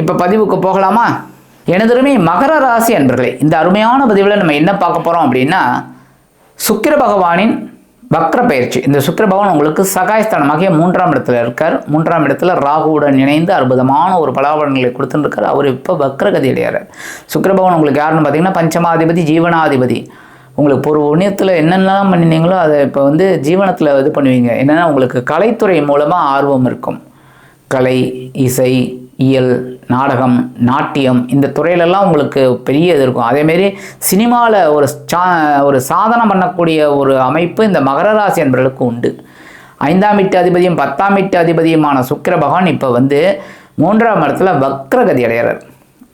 இப்போ பதிவுக்கு போகலாமா? எனதுமே மகர ராசி அன்பர்களே இந்த அருமையான பதிவில் நம்ம என்ன பார்க்க போகிறோம் அப்படின்னா சுக்கிர பகவானின் வக்ர பயிற்சி. இந்த சுக்கிர பகவான் உங்களுக்கு சகாயஸ்தானமாகிய மூன்றாம் இடத்துல இருக்கார். மூன்றாம் இடத்துல ராகுவுடன் இணைந்து அற்புதமான ஒரு பலாபலன்களை கொடுத்துருக்கார். அவர் இப்போ வக்ரகதி அடையார் சுக்கிர பகவான் உங்களுக்கு யாருன்னு பார்த்தீங்கன்னா பஞ்சமாதிபதி ஜீவனாதிபதி. உங்களுக்கு ஒரு புண்ணியத்தில் என்னென்னலாம் பண்ணினீங்களோ அதை இப்போ வந்து ஜீவனத்தில் இது பண்ணுவீங்க. என்னென்னா உங்களுக்கு கலைத்துறை மூலமாக ஆர்வம் இருக்கும். கலை இசை இயல் நாடகம் நாட்டியம் இந்த துறையிலெல்லாம் உங்களுக்கு பெரிய இது இருக்கும். அதேமாரி சினிமாவில் ஒரு சா ஒரு சாதனை பண்ணக்கூடிய ஒரு அமைப்பு இந்த மகர ராசி என்பவர்களுக்கு உண்டு. ஐந்தாம் வீட்டு அதிபதியும் பத்தாம் வீட்டு அதிபதியுமான சுக்கிர பகவான் இப்போ வந்து மூன்றாம் இடத்துல வக்ரகதி அடைகிறார்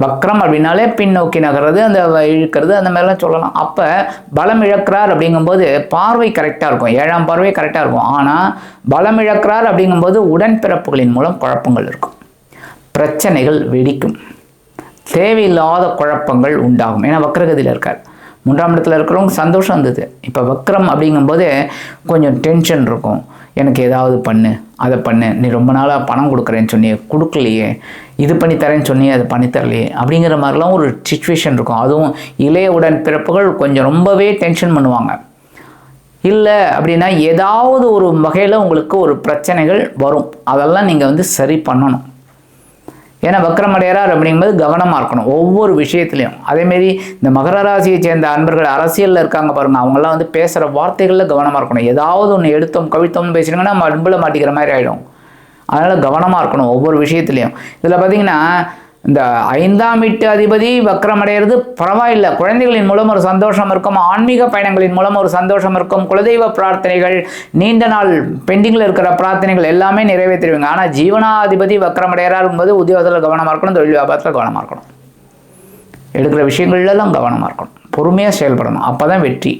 வக்ரம் அப்படின்னாலே பின்னோக்கி நகர்றது அந்த வ- இழுக்கிறது அந்த மாதிரிலாம் சொல்லலாம். அப்போ பலம் இழக்கிறார் அப்படிங்கும்போது பார்வை கரெக்டாக இருக்கும். ஏழாம் பார்வை கரெக்டாக இருக்கும். ஆனால் பலம் இழக்கிறார் அப்படிங்கும்போது உடன்பிறப்புகளின் மூலம் குழப்பங்கள் இருக்கும். பிரச்சனைகள் வெடிக்கும். தேவையில்லாத குழப்பங்கள் உண்டாகும். ஏன்னா வக்கரகதியில் இருக்கார். மூன்றாம் இடத்துல இருக்கிறவங்க சந்தோஷம் இருந்தது இப்போ வக்ரம் அப்படிங்கும்போது கொஞ்சம் டென்ஷன் இருக்கும். எனக்கு ஏதாவது பண்ணு அதை பண்ணு. நீ ரொம்ப நாளாக பணம் கொடுக்குறேன்னு சொன்னியே கொடுக்கலையே. இது பண்ணி தரேன்னு சொன்னியே அதை பண்ணி தரலையே. அப்படிங்கிற மாதிரிலாம் ஒரு சுச்சுவேஷன் இருக்கும். அதுவும் இளைய உடன் பிறப்புகள் கொஞ்சம் ரொம்பவே டென்ஷன் பண்ணுவாங்க. இல்லை அப்படின்னா ஏதாவது ஒரு வகையில் உங்களுக்கு ஒரு பிரச்சனைகள் வரும். அதெல்லாம் நீங்கள் வந்து சரி பண்ணணும். ஏன்னா வக்ரமடையறார் அப்படிங்கும்போது கவனமாக இருக்கணும் ஒவ்வொரு விஷயத்துலையும். அதேமாரி இந்த மகர ராசியை சேர்ந்த அன்பர்கள் அரசியலில் இருக்காங்க பாருங்கள் அவங்கெல்லாம் வந்து பேசுகிற வார்த்தைகளில் கவனமாக இருக்கணும். ஏதாவது ஒன்று எடுத்தோம் கவித்தோம்னு பேசுனீங்கன்னா நம்ம அன்பில் மாட்டிக்கிற மாதிரி ஆகிடும் அதனால் கவனமாக இருக்கணும் ஒவ்வொரு விஷயத்துலையும். இதில் பார்த்தீங்கன்னா இந்த ஐந்தாம் வீட்டு அதிபதி வக்ரமடைகிறது பரவாயில்லை. குழந்தைகளின் மூலம் ஒரு சந்தோஷம் இருக்கும் ஆன்மீக பயணங்களின் மூலம் ஒரு சந்தோஷம் இருக்கும். குலதெய்வ பிரார்த்தனைகள் நீண்ட நாள் பெண்டிங்கில் இருக்கிற பிரார்த்தனைகள் எல்லாமே நிறைவேற்றிடுவீங்க. ஆனால் ஜீவனாதிபதி வக்ரமடையறாருக்கும் போது உத்தியோகத்தில் கவனமாக இருக்கணும் தொழில் வியாபாரத்தில் கவனமாக இருக்கணும். எடுக்கிற விஷயங்கள்லாம் கவனமாக இருக்கணும். பொறுமையாக செயல்படணும். அப்போ தான் வெற்றி.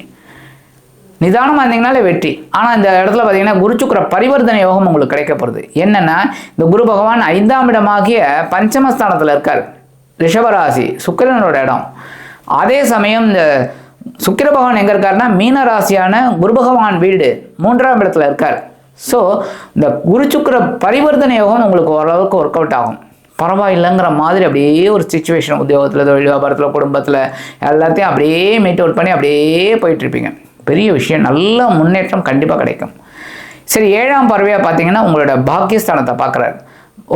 நிதானமாக இருந்தீங்கனாலே வெற்றி. ஆனால் இந்த இடத்துல பார்த்தீங்கன்னா குரு பரிவர்த்தனை யோகம் உங்களுக்கு கிடைக்கப்படுது என்னென்னா இந்த குரு பகவான் ஐந்தாம் இடமாகிய பஞ்சமஸ்தானத்தில் இருக்கார். ரிஷபராசி சுக்கிரனோட இடம். அதே சமயம் இந்த சுக்கிர பகவான் எங்கே இருக்காருன்னா மீன ராசியான குரு பகவான் வீடு மூன்றாம் இடத்துல இருக்கார். ஸோ இந்த குரு சுக்கிர பரிவர்த்தனை யோகம் உங்களுக்கு ஓரளவுக்கு ஒர்க் அவுட் ஆகும். பரவாயில்லைங்கிற மாதிரி அப்படியே ஒரு சுச்சுவேஷன் உத்தியோகத்தில் தொழில் வியாபாரத்தில் குடும்பத்தில் எல்லாத்தையும் அப்படியே மீட் அவுட் பண்ணி அப்படியே போயிட்டு இருப்பீங்க. பெரிய விஷயம் நல்ல முன்னேற்றம் கண்டிப்பாக கிடைக்கும். சரி ஏழாம் பறவையாக பார்த்தீங்கன்னா உங்களோட பாக்கியஸ்தானத்தை பார்க்குறாரு.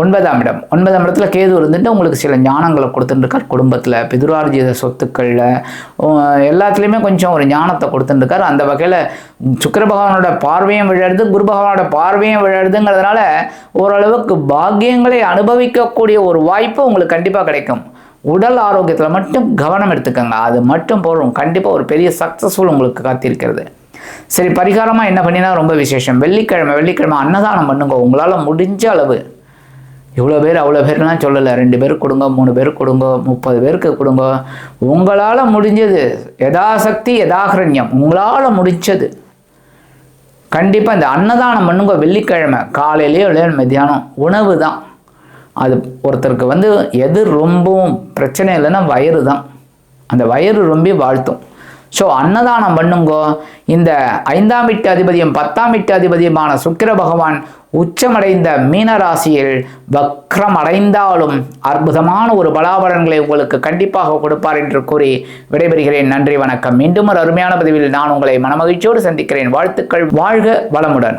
ஒன்பதாம் இடம். ஒன்பதாம் இடத்துல கேது இருந்துட்டு உங்களுக்கு சில ஞானங்களை கொடுத்துட்டுருக்கார் குடும்பத்தில். பிதுரார்ஜித சொத்துக்களில் எல்லாத்துலேயுமே கொஞ்சம் ஒரு ஞானத்தை கொடுத்துட்டுருக்கார். அந்த வகையில் சுக்கர பகவானோட பார்வையும் விழருது குரு பகவானோட பார்வையும் விழருதுங்கிறதுனால ஓரளவுக்கு பாக்கியங்களை அனுபவிக்கக்கூடிய ஒரு வாய்ப்பு உங்களுக்கு கண்டிப்பாக கிடைக்கும். உடல் ஆரோக்கியத்தில் மட்டும் கவனம் எடுத்துக்கோங்க. அது மட்டும் போகிறோம் கண்டிப்பாக ஒரு பெரிய சக்ஸஸ்ஃபுல் உங்களுக்கு காத்திருக்கிறது. சரி பரிகாரமாக என்ன பண்ணினா ரொம்ப விசேஷம். வெள்ளிக்கிழமை வெள்ளிக்கிழமை அன்னதானம் பண்ணுங்க. உங்களால் முடிஞ்ச அளவு. இவ்வளோ பேர் அவ்வளோ பேர்லாம் சொல்லலை. ரெண்டு பேருக்கு கொடுங்க மூணு பேருக்கு கொடுங்க முப்பது பேருக்கு கொடுங்க. உங்களால் முடிஞ்சது. யதாசக்தி யதாகிரண்யம். உங்களால் முடிஞ்சது. கண்டிப்பாக இந்த அன்னதானம் பண்ணுங்க. வெள்ளிக்கிழமை. காலையிலேயோ இல்லையா மத்தியானம். உணவு தான் அது ஒருத்தருக்கு வந்து எது ரொம்பவும் பிரச்சனை இல்லைன்னா வயிறு தான். அந்த வயிறு ரொம்ப வாழ்த்தும். ஸோ அன்னதானம் பண்ணுங்கோ. இந்த ஐந்தாம் வீட்டு அதிபதியும் பத்தாம் வீட்டு அதிபதியுமான சுக்கிர பகவான் உச்சமடைந்த மீன ராசியில் வக்ரம் அடைந்தாலும் அற்புதமான ஒரு பலாபலன்களை உங்களுக்கு கண்டிப்பாக கொடுப்பார் என்று கூறி விடைபெறுகிறேன். நன்றி வணக்கம். மீண்டும் ஒரு அருமையான பதிவில் நான் உங்களை மனமகிழ்ச்சியோடு சந்திக்கிறேன். வாழ்த்துக்கள் வாழ்க வளமுடன்.